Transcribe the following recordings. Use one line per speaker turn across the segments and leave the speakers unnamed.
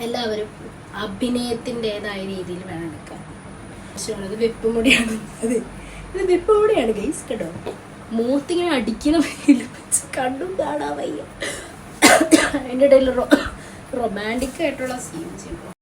എല്ലാവരും അഭിനയത്തിന്റെതായ രീതിയിൽ വേണം എടുക്കാൻ. പക്ഷേ വെപ്പുമുടിയാണ് അത്. ഇത് വെപ്പുമുടിയാണ് ഗൈസ് കേട്ടോ. മൂത്തിങ്ങനെ അടിക്കുന്ന വെച്ച് കണ്ടും കാണാൻ വയ്യ. അതിന്റെ ഇടയിൽ റൊമാന്റിക് ആയിട്ടുള്ള സീൻസ് ഉണ്ട്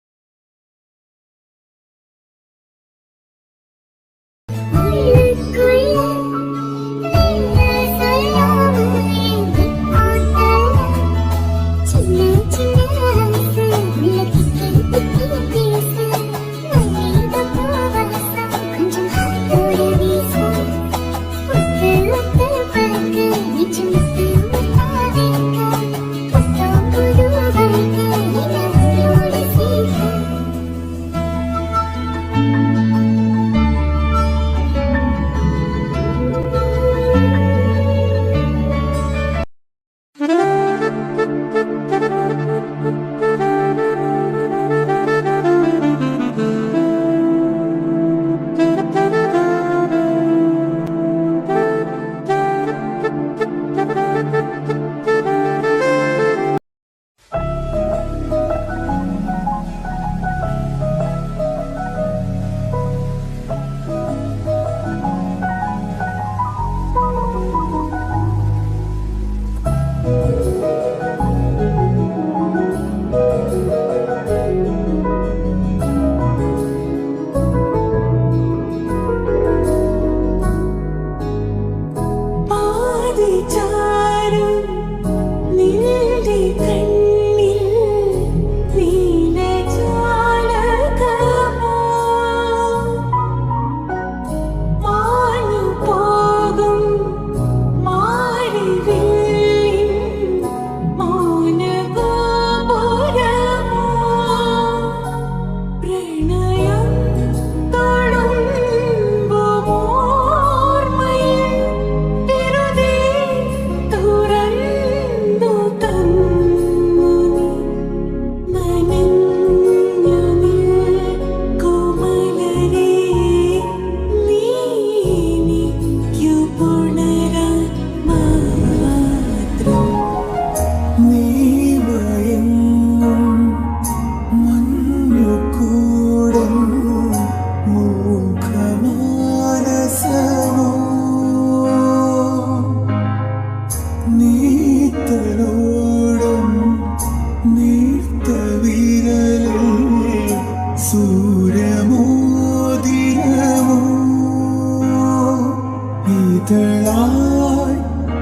ഇതളായി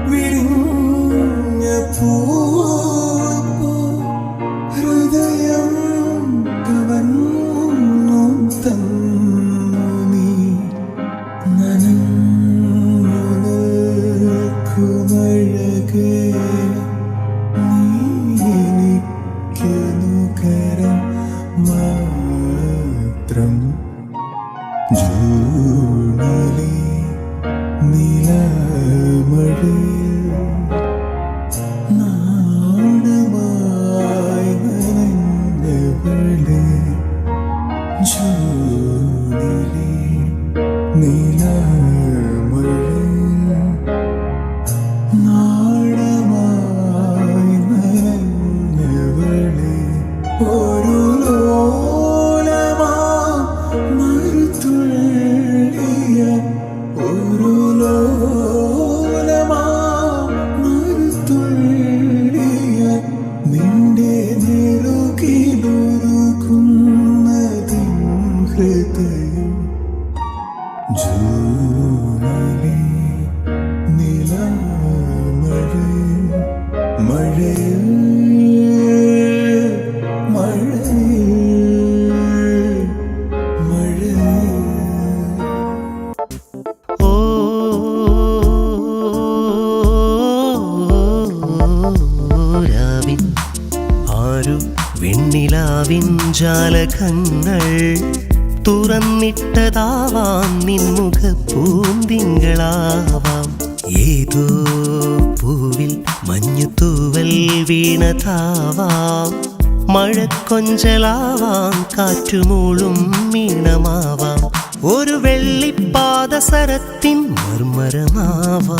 വിരിഞ്ഞ ഹൃദയം കവന്നു തന്നു നീ. നനഞ്ഞു നിൽക്കുമഴകേ മാത്രം. ജൂണിലെ നിലമഴ
വെണ്ണിലാവിൻ ജാലകങ്ങൾ തുറന്നിട്ടതാവാം നിൻമുഖ പൂന്തിങ്കളാവാം ഏതോ പൂവിൽ മഞ്ഞുത്തൂവൽ വീണതാവാം. മഴക്കൊഞ്ചലാവാം കാറ്റുമൂളും മീണമാവാം. ഒരു വെള്ളിപ്പാദസരത്തിൻ മർമരമാവാം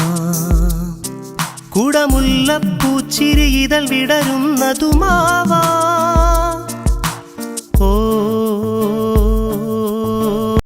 കുടമുല്ലപ്പൂച്ചിരി ഇതൾ വിടരുന്നതുമാവാം.